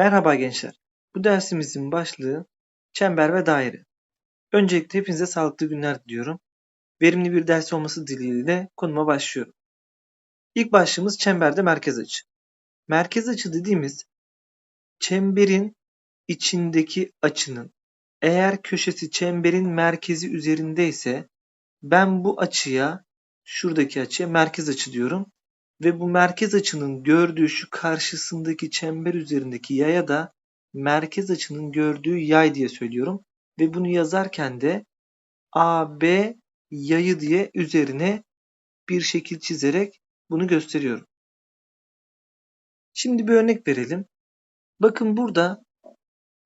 Merhaba gençler. Bu dersimizin başlığı çember ve daire. Öncelikle hepinize sağlıklı günler diliyorum. Verimli bir ders olması dileğiyle konuma başlıyorum. İlk başlığımız çemberde merkez açı. Merkez açı dediğimiz çemberin içindeki açının eğer köşesi çemberin merkezi üzerindeyse ben bu açıya şuradaki açıya merkez açı diyorum ve bu merkez açının gördüğü şu karşısındaki çember üzerindeki yaya da merkez açının gördüğü yay diye söylüyorum. Ve bunu yazarken de AB yayı diye üzerine bir şekil çizerek bunu gösteriyorum. Şimdi bir örnek verelim. Bakın burada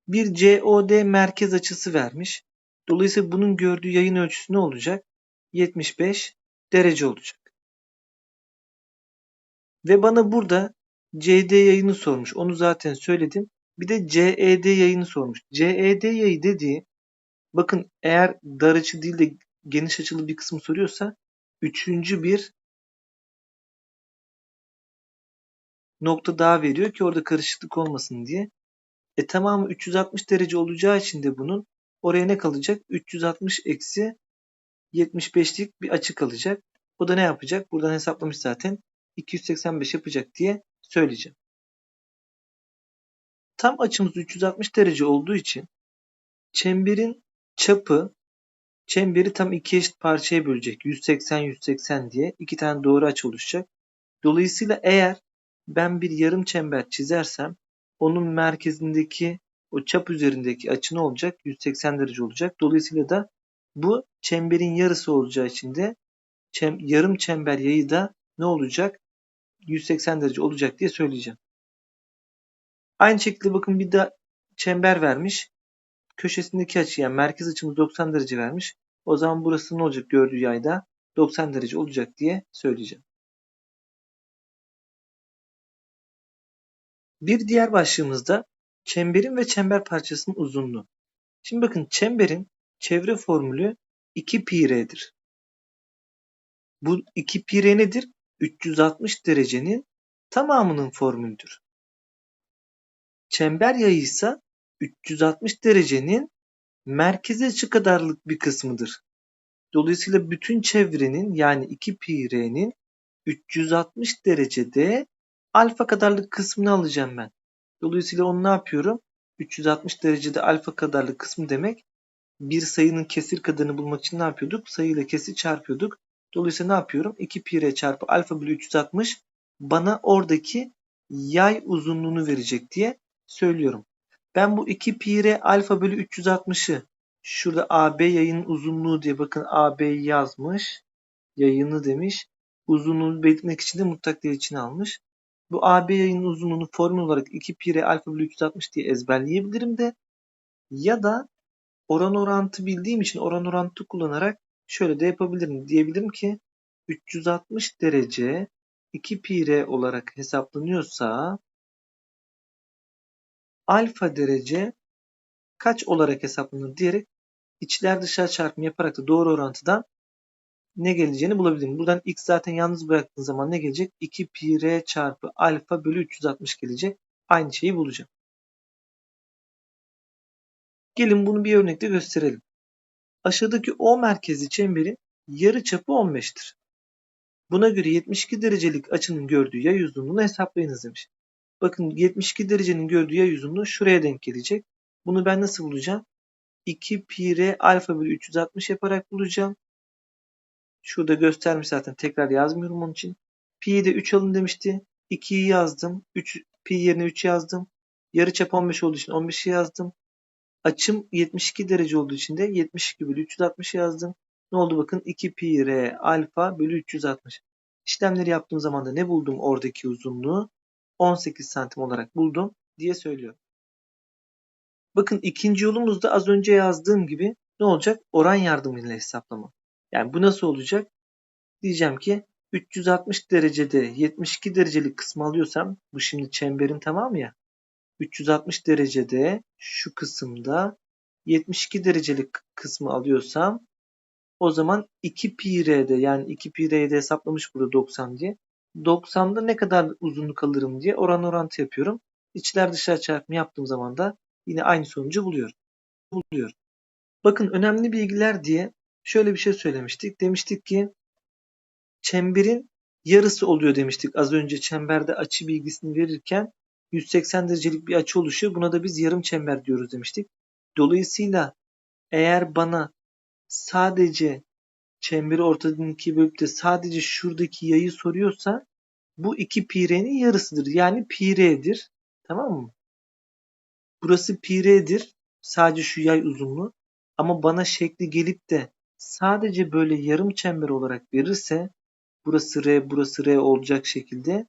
bir COD merkez açısı vermiş. Dolayısıyla bunun gördüğü yayın ölçüsü ne olacak? 75 derece olacak. Ve bana burada CD yayını sormuş. Onu zaten söyledim. Bir de CED yayını sormuş. CED yayı dediği bakın eğer dar açı değil de geniş açılı bir kısmı soruyorsa üçüncü bir nokta daha veriyor ki orada karışıklık olmasın diye. E tamamı 360 derece olacağı için de bunun oraya ne kalacak? 360 eksi 75'lik bir açı kalacak. O da ne yapacak? Buradan hesaplamış zaten. 285 yapacak diye söyleyeceğim. Tam açımız 360 derece olduğu için çemberin çapı çemberi tam iki eşit parçaya bölecek. 180 180 diye iki tane doğru açı oluşacak. Dolayısıyla eğer ben bir yarım çember çizersem onun merkezindeki o çap üzerindeki açı ne olacak? 180 derece olacak. Dolayısıyla da bu çemberin yarısı olacağı için de çem, yarım çember yayı da ne olacak? 180 derece olacak diye söyleyeceğim. Aynı şekilde bakın bir de çember vermiş. Köşesindeki açı yani merkez açımız 90 derece vermiş. O zaman burası ne olacak gördüğü yayda? 90 derece olacak diye söyleyeceğim. Bir diğer başlığımızda çemberin ve çember parçasının uzunluğu. Şimdi bakın çemberin çevre formülü 2 pi r'dir. Bu 2 pi r nedir? 360 derecenin tamamının formülüdür. Çember yayı ise 360 derecenin merkeze açı kadarlık bir kısmıdır. Dolayısıyla bütün çevrenin yani 2 pi r'nin 360 derecede alfa kadarlık kısmını alacağım ben. Dolayısıyla onu ne yapıyorum? 360 derecede alfa kadarlık kısmı demek. Bir sayının kesir kadarını bulmak için ne yapıyorduk? Sayı ile kesir çarpıyorduk. Dolayısıyla ne yapıyorum? 2 pi r çarpı alfa bölü 360 bana oradaki yay uzunluğunu verecek diye söylüyorum. Ben bu 2 pi r alfa bölü 360'ı şurada AB yayının uzunluğu diye bakın AB yazmış. Yayını demiş. Uzunluğunu belirtmek için de mutlak değer için almış. Bu AB yayının uzunluğunu formül olarak 2 pi r alfa bölü 360 diye ezberleyebilirim de ya da oran orantı bildiğim için oran orantı kullanarak şöyle de yapabilirim. Diyebilirim ki 360 derece 2 pi r olarak hesaplanıyorsa alfa derece kaç olarak hesaplanır diyerek içler dışarı çarpımı yaparak da doğru orantıdan ne geleceğini bulabilirim. Buradan x zaten yalnız bıraktığın zaman ne gelecek? 2 pi r çarpı alfa bölü 360 gelecek. Aynı şeyi bulacağım. Gelin bunu bir örnekte gösterelim. Aşağıdaki O merkezli çemberin yarı çapı 15'tir. Buna göre 72 derecelik açının gördüğü yay uzunluğunu hesaplayınız demiş. Bakın 72 derecenin gördüğü yay uzunluğu şuraya denk gelecek. Bunu ben nasıl bulacağım? 2 pi r alfa bölü 360 yaparak bulacağım. Şurada göstermiş zaten tekrar yazmıyorum onun için. Pi'yi de 3 alın demişti. 2'yi yazdım. 3, pi yerine 3 yazdım. Yarıçap 15 olduğu için 15'i yazdım. Açım 72 derece olduğu için de 72 bölü 360 yazdım. Ne oldu bakın 2 pi r alfa bölü 360. İşlemleri yaptığım zaman da ne buldum oradaki uzunluğu? 18 santim olarak buldum diye söylüyorum. Bakın ikinci yolumuzda az önce yazdığım gibi ne olacak? Oran yardımıyla hesaplama. Yani bu nasıl olacak? Diyeceğim ki 360 derecede 72 derecelik kısmı alıyorsam bu şimdi çemberin tamamı ya. 360 derecede şu kısımda 72 derecelik kısmı alıyorsam o zaman 2 pi yani 2 pi r'de hesaplamış burada 90 diye. 90'da ne kadar uzunluk alırım diye oran orantı yapıyorum. İçler dışlar çarpımı yaptığım zaman da yine aynı sonucu buluyorum. buluyorum. Bakın önemli bilgiler diye şöyle bir şey söylemiştik. Demiştik ki çemberin yarısı oluyor demiştik. Az önce çemberde açı bilgisini verirken 180 derecelik bir açı oluşuyor. Buna da biz yarım çember diyoruz demiştik. Dolayısıyla eğer bana sadece çemberi ortadan ikiye sadece şuradaki yayı soruyorsa bu 2 pi r'nin yarısıdır. Yani pi r'dir. Tamam mı? Burası pi r'dir. Sadece şu yay uzunluğu. Ama bana şekli gelip de sadece böyle yarım çember olarak verirse burası r, burası r olacak şekilde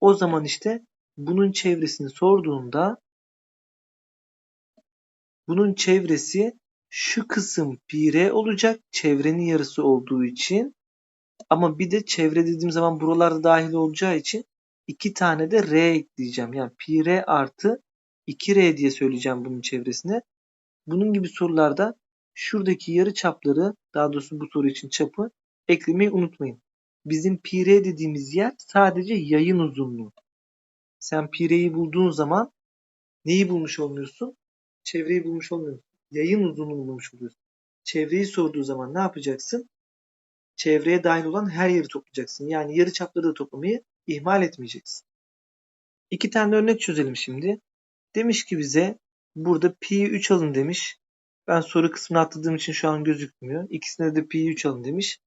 o zaman işte bunun çevresini sorduğunda bunun çevresi şu kısım pi r olacak. Çevrenin yarısı olduğu için. Ama bir de çevre dediğim zaman buralarda dahil olacağı için iki tane de r ekleyeceğim. Yani pi r artı 2r diye söyleyeceğim bunun çevresine. Bunun gibi sorularda şuradaki yarı çapları daha doğrusu bu soru için çapı eklemeyi unutmayın. Bizim pi r dediğimiz yer sadece yayın uzunluğu. Sen pi r'yi bulduğun zaman neyi bulmuş olmuyorsun? Çevreyi bulmuş olmuyorsun. Yayın uzunluğunu bulmuş oluyorsun. Çevreyi sorduğu zaman ne yapacaksın? Çevreye dahil olan her yeri toplayacaksın. Yani yarı çapları da toplamayı ihmal etmeyeceksin. İki tane örnek çözelim şimdi. Demiş ki bize burada pi 3 alın demiş. Ben soru kısmını atladığım için şu an gözükmüyor. İkisine de pi 3 alın demiş.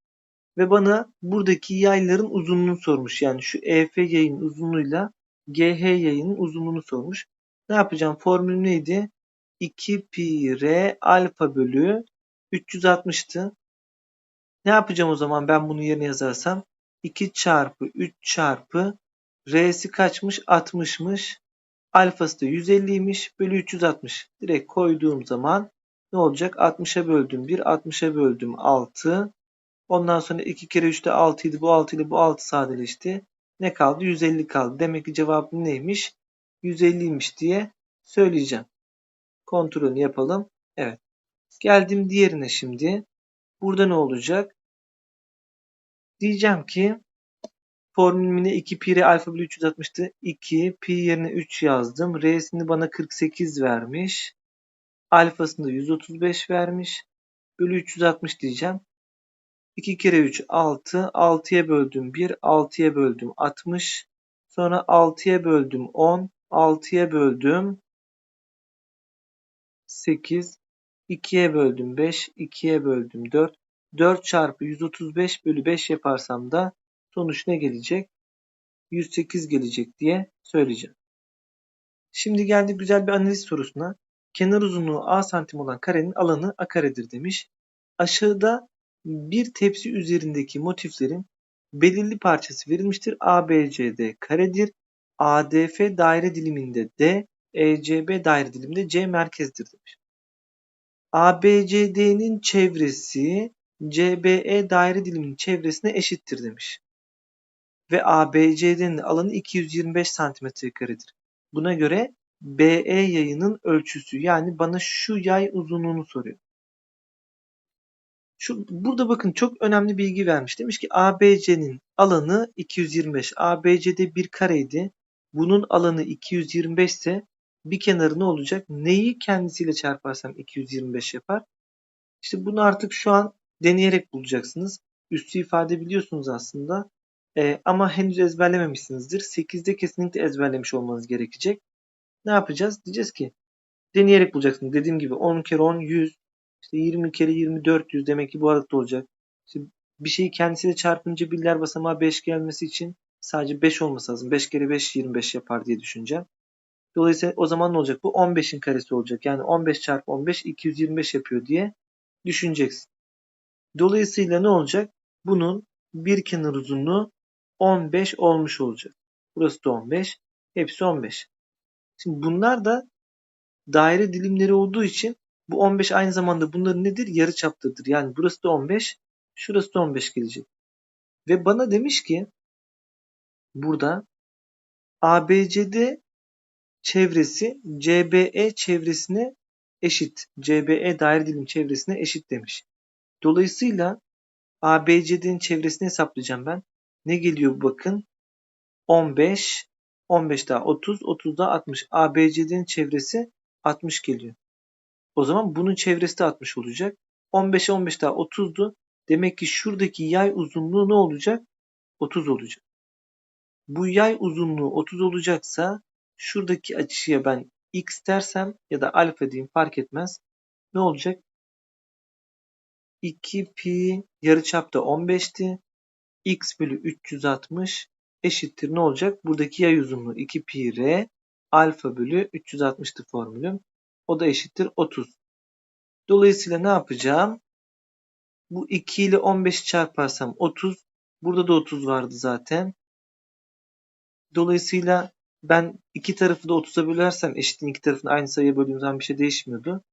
Ve bana buradaki yayların uzunluğunu sormuş. Yani şu EF yayın uzunluğuyla GH yayının uzunluğunu sormuş. Ne yapacağım? Formül neydi? 2 pi r alfa bölü 360'tı. Ne yapacağım o zaman ben bunu yerine yazarsam? 2 çarpı 3 çarpı r'si kaçmış? 60'mış. Alfası da 150'ymiş. Bölü 360. Direkt koyduğum zaman ne olacak? 60'a böldüm 1, 60'a böldüm 6. Ondan sonra 2 kere 3 de 6 idi. Bu 6 ile bu 6 sadeleşti. Ne kaldı? 150 kaldı. Demek ki cevabım neymiş? 150'ymiş diye söyleyeceğim. Kontrolünü yapalım. Evet. Geldim diğerine şimdi. Burada ne olacak? Diyeceğim ki formülümüne 2 pi r alfa bölü 360'tı. 2 pi yerine 3 yazdım. R'sini bana 48 vermiş. Alfasını da 135 vermiş. Bölü 360 diyeceğim. 2 kere 3 6. 6'ya böldüm 1. 6'ya böldüm 60. Sonra 6'ya böldüm 10. 6'ya böldüm 8. 2'ye böldüm 5. 2'ye böldüm 4. 4 çarpı 135 bölü 5 yaparsam da sonuç ne gelecek? 108 gelecek diye söyleyeceğim. Şimdi geldik güzel bir analiz sorusuna. Kenar uzunluğu a santim olan karenin alanı a karedir demiş. Aşağıda bir tepsi üzerindeki motiflerin belirli parçası verilmiştir. ABCD karedir. ADF daire diliminde D, ECB daire diliminde C merkezdir demiş. ABCD'nin çevresi CBE daire diliminin çevresine eşittir demiş. Ve ABCD'nin alanı 225 cm karedir. Buna göre BE yayının ölçüsü yani bana şu yay uzunluğunu soruyor. Şu, burada bakın çok önemli bilgi vermiş. Demiş ki ABC'nin alanı 225. ABC'de bir kareydi. Bunun alanı 225 ise bir kenarı ne olacak? Neyi kendisiyle çarparsam 225 yapar? İşte bunu artık şu an deneyerek bulacaksınız. Üstü ifade biliyorsunuz aslında. Ee, ama henüz ezberlememişsinizdir. 8'de kesinlikle ezberlemiş olmanız gerekecek. Ne yapacağız? Diyeceğiz ki deneyerek bulacaksınız. Dediğim gibi 10 kere 10 100. İşte 20 kere 20 400 demek ki bu aralıkta olacak. İşte bir şeyi kendisiyle çarpınca birler basamağı 5 gelmesi için sadece 5 olması lazım. 5 kere 5 25 yapar diye düşüneceğim. Dolayısıyla o zaman ne olacak? Bu 15'in karesi olacak. Yani 15 çarpı 15 225 yapıyor diye düşüneceksin. Dolayısıyla ne olacak? Bunun bir kenar uzunluğu 15 olmuş olacak. Burası da 15. Hepsi 15. Şimdi bunlar da daire dilimleri olduğu için bu 15 aynı zamanda bunların nedir? Yarı çaptadır. Yani burası da 15, şurası da 15 gelecek. Ve bana demiş ki burada ABCD çevresi CBE çevresine eşit. CBE daire dilim çevresine eşit demiş. Dolayısıyla ABCD'nin çevresini hesaplayacağım ben. Ne geliyor bakın? 15 15 daha 30, 30 daha 60. ABCD'nin çevresi 60 geliyor. O zaman bunun çevresi de 60 olacak. 15'e 15 daha 30'du. Demek ki şuradaki yay uzunluğu ne olacak? 30 olacak. Bu yay uzunluğu 30 olacaksa şuradaki açıya ben x dersem ya da alfa diyeyim fark etmez. Ne olacak? 2 pi yarıçapta 15'ti. x bölü 360 eşittir ne olacak? Buradaki yay uzunluğu 2 pi r alfa bölü 360'tı formülüm. O da eşittir 30. Dolayısıyla ne yapacağım? Bu 2 ile 15 çarparsam 30. Burada da 30 vardı zaten. Dolayısıyla ben iki tarafı da 30'a bölersem eşitliğin iki tarafını aynı sayıya böldüğüm zaman bir şey değişmiyordu.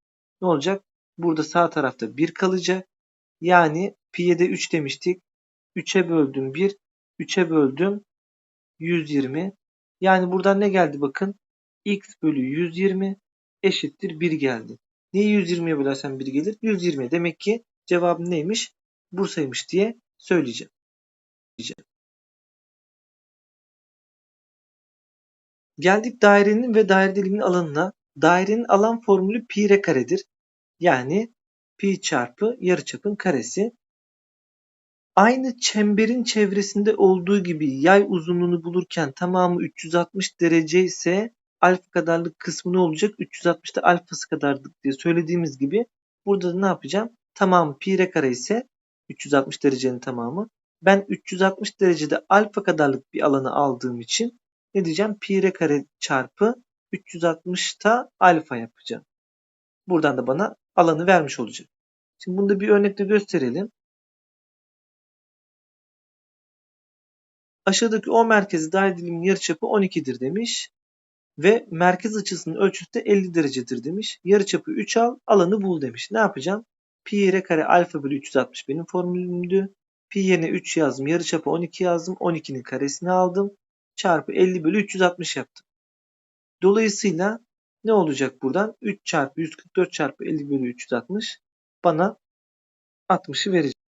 Ne olacak? Burada sağ tarafta 1 kalacak. Yani pi'ye de 3 demiştik. 3'e böldüm 1. 3'e böldüm 120. Yani buradan ne geldi bakın. x bölü 120 eşittir 1 geldi. Neyi 120'ye bölersem 1 gelir? 120. Demek ki cevabım neymiş? Bursa'ymış diye söyleyeceğim. Geldik dairenin ve daire diliminin alanına. Dairenin alan formülü pi r karedir. Yani pi çarpı yarıçapın karesi. Aynı çemberin çevresinde olduğu gibi yay uzunluğunu bulurken tamamı 360 derece ise alfa kadarlık kısmı ne olacak? 360'da alfası kadarlık diye söylediğimiz gibi burada da ne yapacağım? Tamamı pi r kare ise 360 derecenin tamamı. Ben 360 derecede alfa kadarlık bir alanı aldığım için ne diyeceğim? Pi r kare çarpı 360'ta alfa yapacağım. Buradan da bana alanı vermiş olacak. Şimdi bunu da bir örnekle gösterelim. Aşağıdaki O merkezi daire diliminin yarıçapı 12'dir demiş. Ve merkez açısının ölçüsü de 50 derecedir demiş. Yarıçapı 3 al, alanı bul demiş. Ne yapacağım? Pi r kare alfa bölü 360 benim formülümdü. Pi yerine 3 yazdım. Yarıçapı 12 yazdım. 12'nin karesini aldım. Çarpı 50 bölü 360 yaptım. Dolayısıyla ne olacak buradan? 3 çarpı 144 çarpı 50 bölü 360 bana 60'ı verecek.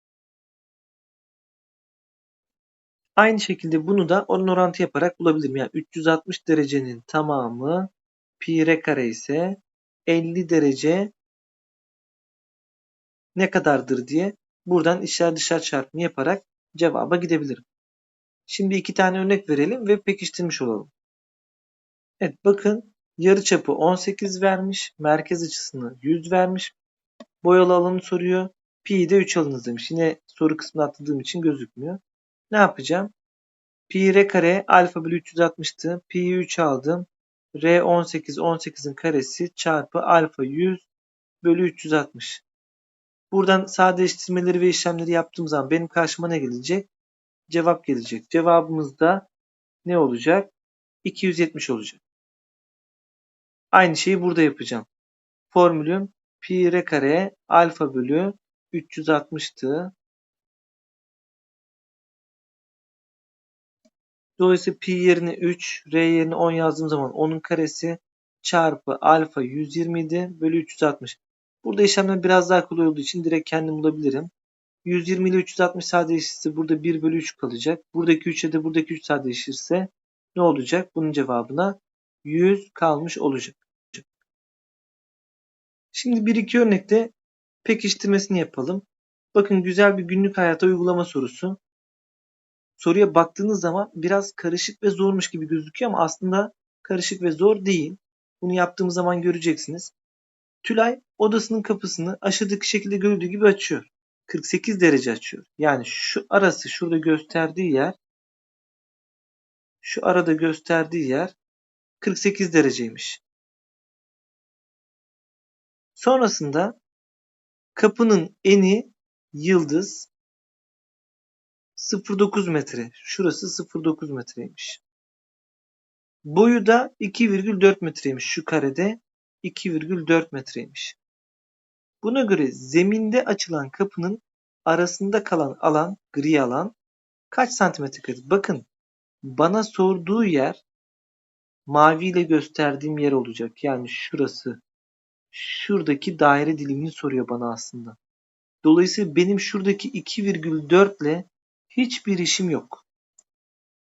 Aynı şekilde bunu da onun orantı yaparak bulabilirim. Yani 360 derecenin tamamı pi r kare ise 50 derece ne kadardır diye buradan içler dışarı çarpımı yaparak cevaba gidebilirim. Şimdi iki tane örnek verelim ve pekiştirmiş olalım. Evet bakın yarıçapı 18 vermiş. Merkez açısını 100 vermiş. Boyalı alanı soruyor. Pi'yi de 3 alınız demiş. Yine soru kısmını atladığım için gözükmüyor. Ne yapacağım? Pi r kare alfa bölü 360'tı. Pi'yi 3 aldım. R 18 18'in karesi çarpı alfa 100 bölü 360. Buradan sadeleştirmeleri ve işlemleri yaptığım zaman benim karşıma ne gelecek? Cevap gelecek. Cevabımız da ne olacak? 270 olacak. Aynı şeyi burada yapacağım. Formülüm pi r kare alfa bölü 360'tı. Dolayısıyla pi yerine 3, r yerine 10 yazdığım zaman onun karesi çarpı alfa 120 bölü 360. Burada işlemler biraz daha kolay olduğu için direkt kendim bulabilirim. 120 ile 360 sadeleşirse burada 1 bölü 3 kalacak. Buradaki 3 ile de buradaki 3 sadeleşirse ne olacak? Bunun cevabına 100 kalmış olacak. Şimdi bir iki örnekte pekiştirmesini yapalım. Bakın güzel bir günlük hayata uygulama sorusu. Soruya baktığınız zaman biraz karışık ve zormuş gibi gözüküyor ama aslında karışık ve zor değil. Bunu yaptığımız zaman göreceksiniz. Tülay odasının kapısını aşağıdaki şekilde görüldüğü gibi açıyor. 48 derece açıyor. Yani şu arası şurada gösterdiği yer şu arada gösterdiği yer 48 dereceymiş. Sonrasında kapının eni yıldız 0.9 metre. Şurası 0.9 metreymiş. Boyu da 2,4 metreymiş. Şu karede 2,4 metreymiş. Buna göre zeminde açılan kapının arasında kalan alan, gri alan kaç santimetredir? Bakın bana sorduğu yer maviyle gösterdiğim yer olacak. Yani şurası. Şuradaki daire dilimini soruyor bana aslında. Dolayısıyla benim şuradaki 2,4 ile hiçbir işim yok.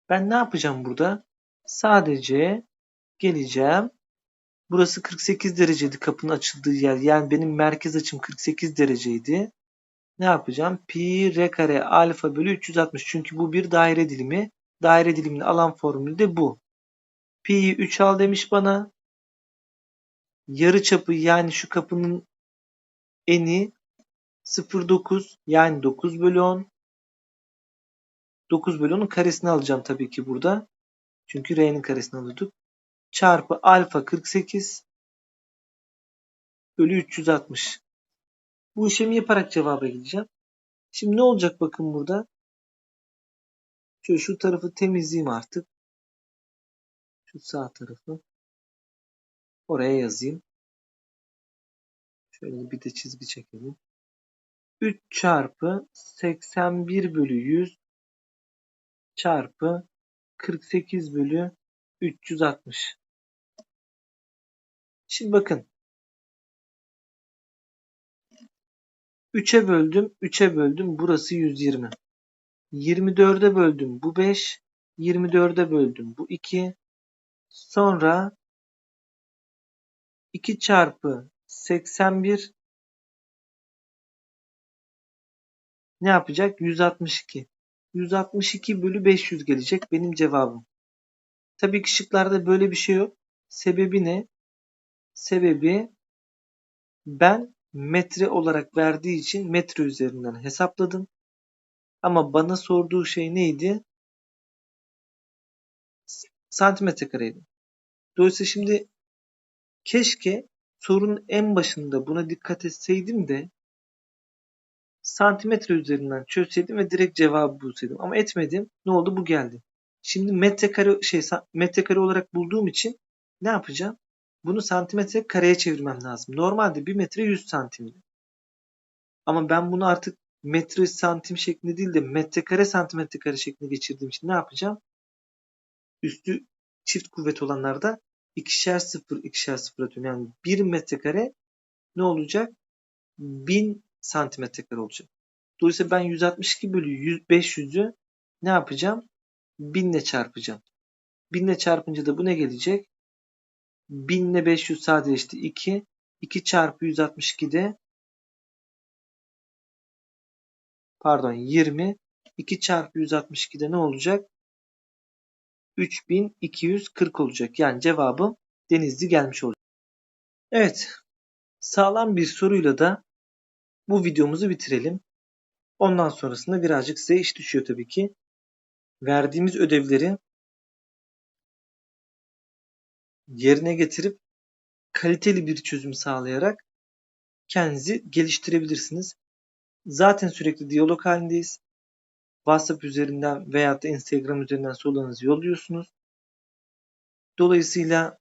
Ben ne yapacağım burada? Sadece geleceğim. Burası 48 dereceydi kapının açıldığı yer. Yani benim merkez açım 48 dereceydi. Ne yapacağım? Pi r kare alfa bölü 360. Çünkü bu bir daire dilimi. Daire dilimini alan formülü de bu. Pi'yi 3 al demiş bana. Yarı çapı yani şu kapının eni 0,9 yani 9 bölü 10. 9 bölü 10'un karesini alacağım tabii ki burada. Çünkü R'nin karesini alıyorduk. Çarpı alfa 48 bölü 360. Bu işlemi yaparak cevaba gideceğim. Şimdi ne olacak bakın burada. Şöyle şu tarafı temizleyeyim artık. Şu sağ tarafı. Oraya yazayım. Şöyle bir de çizgi çekelim. 3 çarpı 81 bölü 100 çarpı 48 bölü 360. Şimdi bakın. 3'e böldüm, 3'e böldüm. Burası 120. 24'e böldüm. Bu 5. 24'e böldüm. Bu 2. Sonra 2 çarpı 81 ne yapacak? 162. 162 bölü 500 gelecek benim cevabım. Tabii ki şıklarda böyle bir şey yok. Sebebi ne? Sebebi ben metre olarak verdiği için metre üzerinden hesapladım. Ama bana sorduğu şey neydi? Santimetre kareydi. Dolayısıyla şimdi keşke sorunun en başında buna dikkat etseydim de santimetre üzerinden çözseydim ve direkt cevabı bulsaydım. Ama etmedim. Ne oldu? Bu geldi. Şimdi metrekare şey metrekare olarak bulduğum için ne yapacağım? Bunu santimetre kareye çevirmem lazım. Normalde 1 metre 100 santimdi. Ama ben bunu artık metre santim şeklinde değil de metrekare santimetre kare şeklinde geçirdiğim için ne yapacağım? Üstü çift kuvvet olanlarda ikişer sıfır ikişer sıfır atıyorum. Yani 1 metrekare ne olacak? 1000 santimetre kare olacak. Dolayısıyla ben 162 bölü 500'ü ne yapacağım? 1000 ile çarpacağım. 1000 ile çarpınca da bu ne gelecek? 1000 ile 500 sadeleşti 2. 2 çarpı 162 de pardon 20. 2 çarpı 162 de ne olacak? 3240 olacak. Yani cevabım Denizli gelmiş olacak. Evet. Sağlam bir soruyla da bu videomuzu bitirelim. Ondan sonrasında birazcık size iş düşüyor tabii ki. Verdiğimiz ödevleri yerine getirip kaliteli bir çözüm sağlayarak kendinizi geliştirebilirsiniz. Zaten sürekli diyalog halindeyiz. WhatsApp üzerinden veya da Instagram üzerinden sorularınızı yolluyorsunuz. Dolayısıyla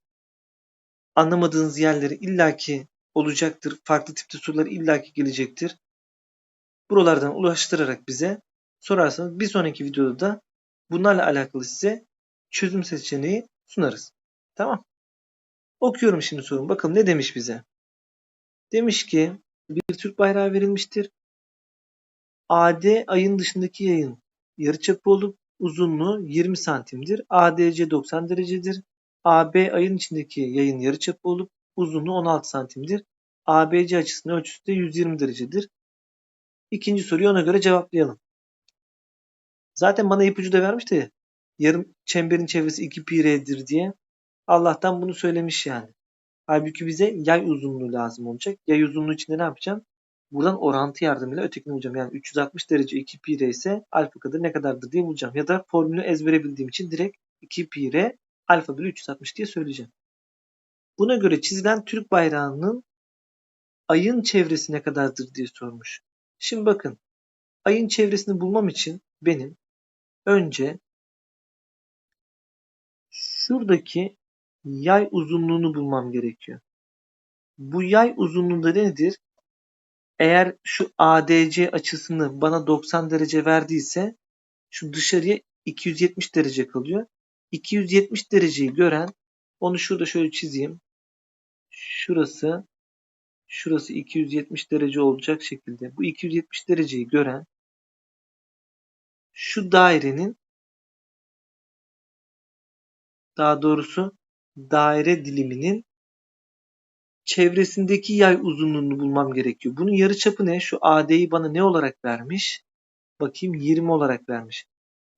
anlamadığınız yerleri illaki olacaktır. Farklı tipte sorular illaki gelecektir. Buralardan ulaştırarak bize sorarsanız bir sonraki videoda da bunlarla alakalı size çözüm seçeneği sunarız. Tamam. Okuyorum şimdi sorun. Bakalım ne demiş bize. Demiş ki bir Türk bayrağı verilmiştir. AD ayın dışındaki yayın yarıçapı olup uzunluğu 20 santimdir. ADC 90 derecedir. AB ayın içindeki yayın yarıçapı olup uzunluğu 16 santimdir. ABC açısının ölçüsü de 120 derecedir. İkinci soruyu ona göre cevaplayalım. Zaten bana ipucu da vermişti. Yarım çemberin çevresi 2 pi diye. Allah'tan bunu söylemiş yani. Halbuki bize yay uzunluğu lazım olacak. Yay uzunluğu için de ne yapacağım? Buradan orantı yardımıyla ötekini bulacağım. Yani 360 derece 2 pi r ise alfa kadar ne kadardır diye bulacağım. Ya da formülü ezbere bildiğim için direkt 2 pi r alfa bölü 360 diye söyleyeceğim. Buna göre çizilen Türk bayrağının ayın çevresi ne kadardır diye sormuş. Şimdi bakın ayın çevresini bulmam için benim önce şuradaki yay uzunluğunu bulmam gerekiyor. Bu yay uzunluğunda nedir? Eğer şu ADC açısını bana 90 derece verdiyse şu dışarıya 270 derece kalıyor. 270 dereceyi gören onu şurada şöyle çizeyim. Şurası şurası 270 derece olacak şekilde. Bu 270 dereceyi gören şu dairenin daha doğrusu daire diliminin çevresindeki yay uzunluğunu bulmam gerekiyor. Bunun yarıçapı ne? Şu AD'yi bana ne olarak vermiş? Bakayım 20 olarak vermiş.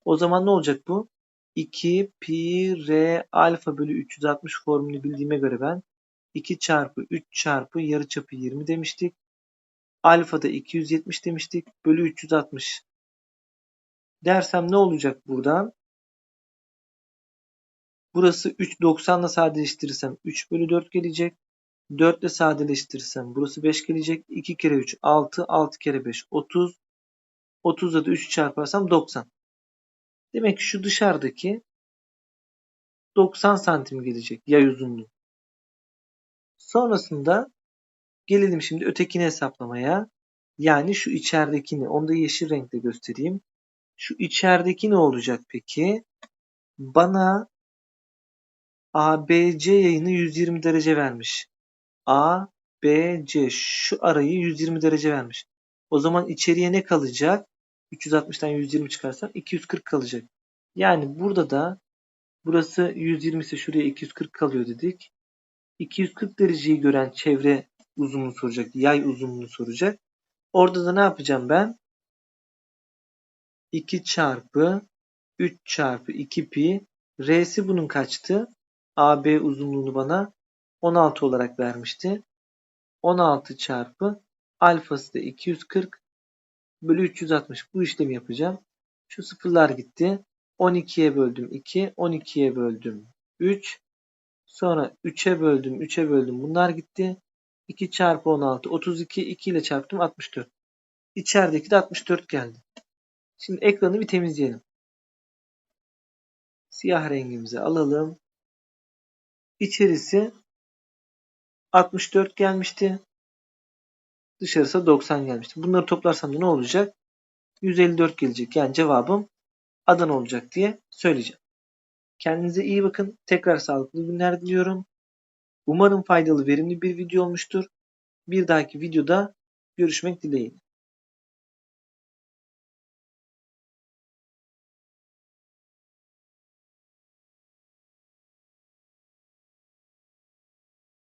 O zaman ne olacak bu? 2 pi r alfa bölü 360 formülünü bildiğime göre ben 2 çarpı 3 çarpı yarıçapı 20 demiştik. Alfa da 270 demiştik. Bölü 360 dersem ne olacak buradan? Burası 3.90 ile sadeleştirirsem 3 bölü 4 gelecek. 4 ile sadeleştirirsem burası 5 gelecek. 2 kere 3 6. 6 kere 5 30. 30'da da 3 çarparsam 90. Demek ki şu dışarıdaki 90 santim gelecek yay uzunluğu. Sonrasında gelelim şimdi ötekini hesaplamaya. Yani şu içeridekini. Onu da yeşil renkle göstereyim. Şu içerideki ne olacak peki? Bana ABC yayını 120 derece vermiş. A, B, C şu arayı 120 derece vermiş. O zaman içeriye ne kalacak? 360'tan 120 çıkarsam 240 kalacak. Yani burada da burası 120 ise şuraya 240 kalıyor dedik. 240 dereceyi gören çevre uzunluğunu soracak. Yay uzunluğunu soracak. Orada da ne yapacağım ben? 2 çarpı 3 çarpı 2 pi. R'si bunun kaçtı? AB uzunluğunu bana 16 olarak vermişti. 16 çarpı alfası da 240 bölü 360. Bu işlemi yapacağım. Şu sıfırlar gitti. 12'ye böldüm 2. 12'ye böldüm 3. Sonra 3'e böldüm 3'e böldüm. Bunlar gitti. 2 çarpı 16 32. 2 ile çarptım 64. İçerideki de 64 geldi. Şimdi ekranı bir temizleyelim. Siyah rengimizi alalım. İçerisi 64 gelmişti. Dışarısı 90 gelmişti. Bunları toplarsam da ne olacak? 154 gelecek. Yani cevabım Adana olacak diye söyleyeceğim. Kendinize iyi bakın. Tekrar sağlıklı günler diliyorum. Umarım faydalı, verimli bir video olmuştur. Bir dahaki videoda görüşmek dileğiyle.